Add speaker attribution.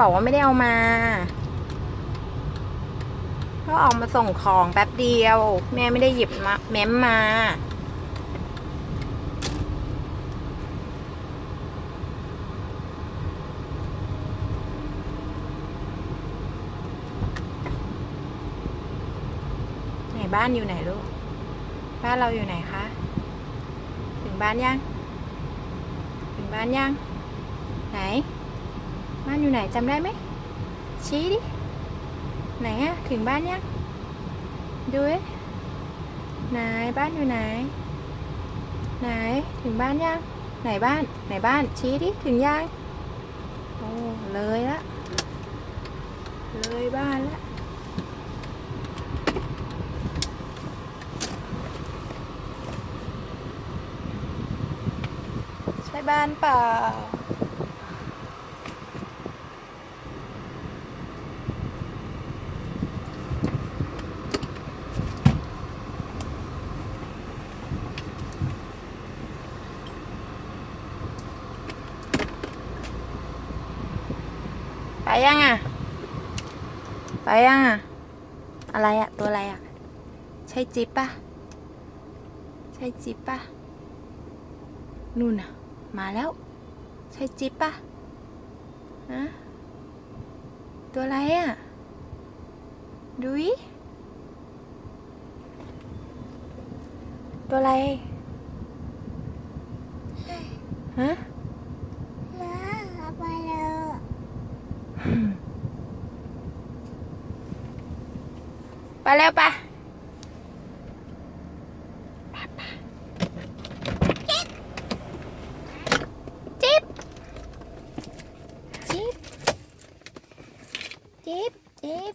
Speaker 1: บอกว่าไม่ได้เอามา ก็ออกมาส่งของแป๊บเดียว แม่ไม่ได้หยิบมาเม้มมา ไหนบ้านอยู่ไหนลูก บ้านเราอยู่ไหนคะ ถึงบ้านยัง ถึงบ้านยัง ไหน บ้านอยู่ไหนจำได้ไหมชี้ดิไหนอะถึงบ้านยังดูดิไหนบ้านอยู่ไหน ไหนถึงบ้านยัง ไหนบ้าน ไหนบ้าน ชี้ดิ ถึงยัง โอ้ เลยละ เลยบ้านละ ใช่บ้าน ไปยังอะ ไปยังอะ อะไรอะ ตัวอะไรอะ ใช่จิ๊บปะใช่จิ๊บปะนู่นอะ มาแล้ว ใช่จิ๊บปะฮะตัวอะไรอะ ดุยตัวอะไรฮะ
Speaker 2: แล้วไปเลย
Speaker 1: ไปแล้วปะจิ๊บจิ๊บจิ๊บจิ๊บ